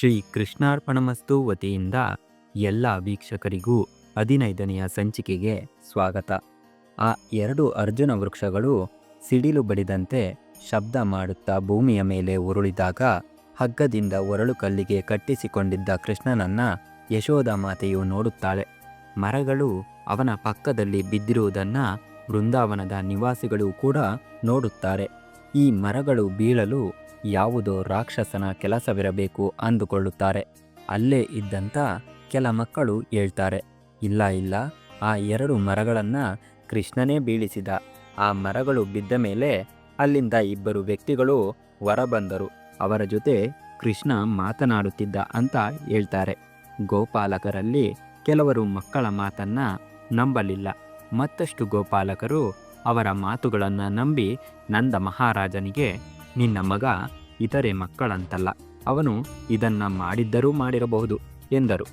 ಶ್ರೀ ಕೃಷ್ಣಾರ್ಪಣಮಸ್ತು ವತಿಯಿಂದ ಎಲ್ಲ ವೀಕ್ಷಕರಿಗೂ ಹದಿನೈದನೆಯ ಸಂಚಿಕೆಗೆ ಸ್ವಾಗತ. ಆ ಎರಡು ಅರ್ಜುನ ವೃಕ್ಷಗಳು ಸಿಡಿಲು ಬಡಿದಂತೆ ಶಬ್ದ ಮಾಡುತ್ತಾ ಭೂಮಿಯ ಮೇಲೆ ಉರುಳಿದಾಗ ಹಗ್ಗದಿಂದ ಒರಳು ಕಲ್ಲಿಗೆ ಕಟ್ಟಿಸಿಕೊಂಡಿದ್ದ ಕೃಷ್ಣನನ್ನ ಯಶೋಧ ಮಾತೆಯು ನೋಡುತ್ತಾಳೆ. ಮರಗಳು ಅವನ ಪಕ್ಕದಲ್ಲಿ ಬಿದ್ದಿರುವುದನ್ನ ಬೃಂದಾವನದ ನಿವಾಸಿಗಳು ಕೂಡ ನೋಡುತ್ತಾರೆ. ಈ ಮರಗಳು ಬೀಳಲು ಯಾವುದೋ ರಾಕ್ಷಸನ ಕೆಲಸವಿರಬೇಕು ಅಂದುಕೊಳ್ಳುತ್ತಾರೆ. ಅಲ್ಲೇ ಇದ್ದಂಥ ಕೆಲ ಮಕ್ಕಳು ಹೇಳ್ತಾರೆ, ಇಲ್ಲ ಇಲ್ಲ, ಆ ಎರಡು ಮರಗಳನ್ನು ಕೃಷ್ಣನೇ ಬೀಳಿಸಿದ. ಆ ಮರಗಳು ಬಿದ್ದ ಮೇಲೆ ಅಲ್ಲಿಂದ ಇಬ್ಬರು ವ್ಯಕ್ತಿಗಳು ಹೊರಬಂದರು. ಅವರ ಜೊತೆ ಕೃಷ್ಣ ಮಾತನಾಡುತ್ತಿದ್ದ ಅಂತ ಹೇಳ್ತಾರೆ. ಗೋಪಾಲಕರಲ್ಲಿ ಕೆಲವರು ಮಕ್ಕಳ ಮಾತನ್ನ ನಂಬಲಿಲ್ಲ. ಮತ್ತಷ್ಟು ಗೋಪಾಲಕರು ಅವರ ಮಾತುಗಳನ್ನು ನಂಬಿ ನಂದ ಮಹಾರಾಜನಿಗೆ ನಿನ್ನ ಮಗ ಇತರೆ ಮಕ್ಕಳಂತಲ್ಲ. ಅವನು ಇದನ್ನ ಮಾಡಿದ್ದರೂ ಮಾಡಿರಬಹುದು ಎಂದರು.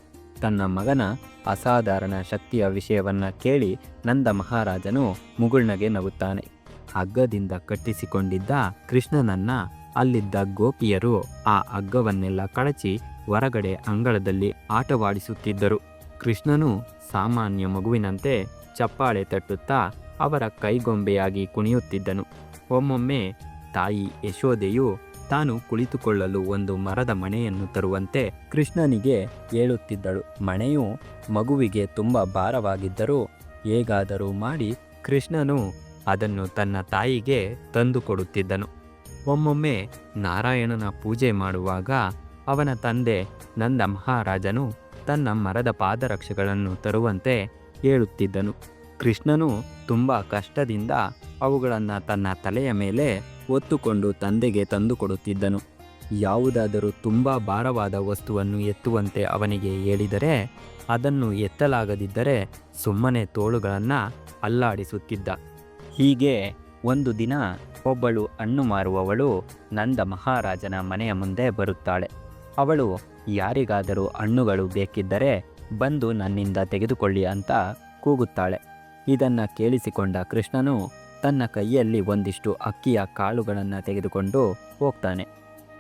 ತನ್ನ ಮಗನ ಅಸಾಧಾರಣ ಶಕ್ತಿಯ ವಿಷಯವನ್ನ ಕೇಳಿ ನಂದ ಮಹಾರಾಜನು ಮುಗುಳ್ನಗೆ ನಗುತ್ತಾನೆ. ಹಗ್ಗದಿಂದ ಕಟ್ಟಿಸಿಕೊಂಡಿದ್ದ ಕೃಷ್ಣನನ್ನ ಅಲ್ಲಿದ್ದ ಗೋಪಿಯರು ಆ ಹಗ್ಗವನ್ನೆಲ್ಲ ಕಳಚಿ ಹೊರಗಡೆ ಅಂಗಳದಲ್ಲಿ ಆಟವಾಡಿಸುತ್ತಿದ್ದರು. ಕೃಷ್ಣನು ಸಾಮಾನ್ಯ ಮಗುವಿನಂತೆ ಚಪ್ಪಾಳೆ ತಟ್ಟುತ್ತಾ ಅವರ ಕೈಗೊಂಬೆಯಾಗಿ ಕುಣಿಯುತ್ತಿದ್ದನು. ಒಮ್ಮೊಮ್ಮೆ ತಾಯಿ ಯಶೋದೆಯು ತಾನು ಕುಳಿತುಕೊಳ್ಳಲು ಒಂದು ಮರದ ಮಣೆಯನ್ನು ತರುವಂತೆ ಕೃಷ್ಣನಿಗೆ ಹೇಳುತ್ತಿದ್ದಳು. ಮಣೆಯು ಮಗುವಿಗೆ ತುಂಬ ಭಾರವಾಗಿದ್ದರೂ ಹೇಗಾದರೂ ಮಾಡಿ ಕೃಷ್ಣನು ಅದನ್ನು ತನ್ನ ತಾಯಿಗೆ ತಂದುಕೊಡುತ್ತಿದ್ದನು ಒಮ್ಮೊಮ್ಮೆ ನಾರಾಯಣನ ಪೂಜೆ ಮಾಡುವಾಗ ಅವನ ತಂದೆ ನಂದ ಮಹಾರಾಜನು ತನ್ನ ಮರದ ಪಾದರಕ್ಷೆಗಳನ್ನು ತರುವಂತೆ ಹೇಳುತ್ತಿದ್ದನು. ಕೃಷ್ಣನು ತುಂಬ ಕಷ್ಟದಿಂದ ಅವುಗಳನ್ನು ತನ್ನ ತಲೆಯ ಮೇಲೆ ಒತ್ತುಕೊಂಡು ತಂದೆಗೆ ತಂದುಕೊಡುತ್ತಿದ್ದನು ಯಾವುದಾದರೂ ತುಂಬ ಭಾರವಾದ ವಸ್ತುವನ್ನು ಎತ್ತುವಂತೆ ಅವನಿಗೆ ಹೇಳಿದರೆ, ಅದನ್ನು ಎತ್ತಲಾಗದಿದ್ದರೆ ಸುಮ್ಮನೆ ತೋಳುಗಳನ್ನು ಅಲ್ಲಾಡಿಸುತ್ತಿದ್ದ. ಹೀಗೆ ಒಂದು ದಿನ ಒಬ್ಬಳು ಹಣ್ಣು ಮಾರುವವಳು ನಂದ ಮಹಾರಾಜನ ಮನೆಯ ಮುಂದೆ ಬರುತ್ತಾಳೆ. ಅವಳು, ಯಾರಿಗಾದರೂ ಹಣ್ಣುಗಳು ಬೇಕಿದ್ದರೆ ಬಂದು ನನ್ನಿಂದ ತೆಗೆದುಕೊಳ್ಳಿ ಅಂತ ಕೂಗುತ್ತಾಳೆ. ಇದನ್ನು ಕೇಳಿಸಿಕೊಂಡ ಕೃಷ್ಣನು ತನ್ನ ಕೈಯಲ್ಲಿ ಒಂದಿಷ್ಟು ಅಕ್ಕಿಯ ಕಾಳುಗಳನ್ನು ತೆಗೆದುಕೊಂಡು ಹೋಗ್ತಾನೆ.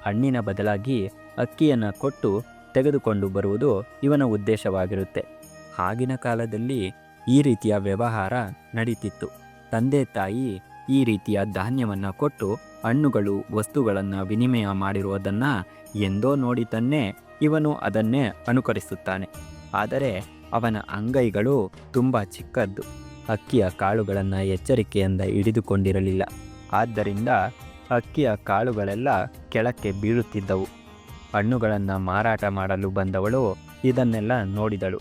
ಹಣ್ಣಿನ ಬದಲಾಗಿ ಅಕ್ಕಿಯನ್ನು ಕೊಟ್ಟು ತೆಗೆದುಕೊಂಡು ಬರುವುದು ಇವನ ಉದ್ದೇಶವಾಗಿರುತ್ತೆ. ಆಗಿನ ಕಾಲದಲ್ಲಿ ಈ ರೀತಿಯ ವ್ಯವಹಾರ ನಡೀತಿತ್ತು. ತಂದೆ ತಾಯಿ ಈ ರೀತಿಯ ಧಾನ್ಯವನ್ನು ಕೊಟ್ಟು ಹಣ್ಣುಗಳು, ವಸ್ತುಗಳನ್ನು ವಿನಿಮಯ ಮಾಡಿರುವುದನ್ನು ಎಂದೋ ನೋಡಿ ತನ್ನೇ ಇವನು ಅದನ್ನೇ ಅನುಕರಿಸುತ್ತಾನೆ. ಆದರೆ ಅವನ ಅಂಗೈಗಳು ತುಂಬ ಚಿಕ್ಕದ್ದು. ಅಕ್ಕಿಯ ಕಾಳುಗಳನ್ನು ಎಚ್ಚರಿಕೆಯಿಂದ ಹಿಡಿದುಕೊಂಡಿರಲಿಲ್ಲ. ಆದ್ದರಿಂದ ಅಕ್ಕಿಯ ಕಾಳುಗಳೆಲ್ಲ ಕೆಳಕ್ಕೆ ಬೀಳುತ್ತಿದ್ದವು. ಹಣ್ಣುಗಳನ್ನು ಮಾರಾಟ ಮಾಡಲು ಬಂದವಳು ಇದನ್ನೆಲ್ಲ ನೋಡಿದಳು.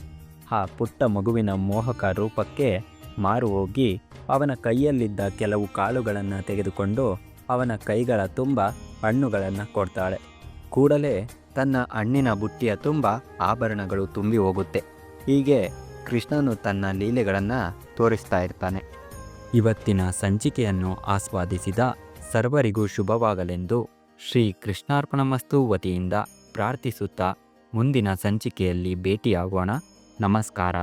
ಆ ಪುಟ್ಟ ಮಗುವಿನ ಮೋಹಕ ರೂಪಕ್ಕೆ ಮಾರು ಹೋಗಿ ಅವನ ಕೈಯಲ್ಲಿದ್ದ ಕೆಲವು ಕಾಳುಗಳನ್ನು ತೆಗೆದುಕೊಂಡು ಅವನ ಕೈಗಳ ತುಂಬ ಹಣ್ಣುಗಳನ್ನು ಕೊಡ್ತಾಳೆ. ಕೂಡಲೇ ತನ್ನ ಹಣ್ಣಿನ ಬುಟ್ಟಿಯ ತುಂಬ ಆಭರಣಗಳು ತುಂಬಿ ಹೋಗುತ್ತೆ. ಹೀಗೆ ಕೃಷ್ಣನು ತನ್ನ ಲೀಲೆಗಳನ್ನು ತೋರಿಸ್ತಾ ಇರ್ತಾನೆ. ಇವತ್ತಿನ ಸಂಚಿಕೆಯನ್ನು ಆಸ್ವಾದಿಸಿದ ಸರ್ವರಿಗೂ ಶುಭವಾಗಲೆಂದು ಶ್ರೀ ಕೃಷ್ಣಾರ್ಪಣಮಸ್ತು ವತಿಯಿಂದ ಪ್ರಾರ್ಥಿಸುತ್ತಾ ಮುಂದಿನ ಸಂಚಿಕೆಯಲ್ಲಿ ಭೇಟಿಯಾಗೋಣ. ನಮಸ್ಕಾರ.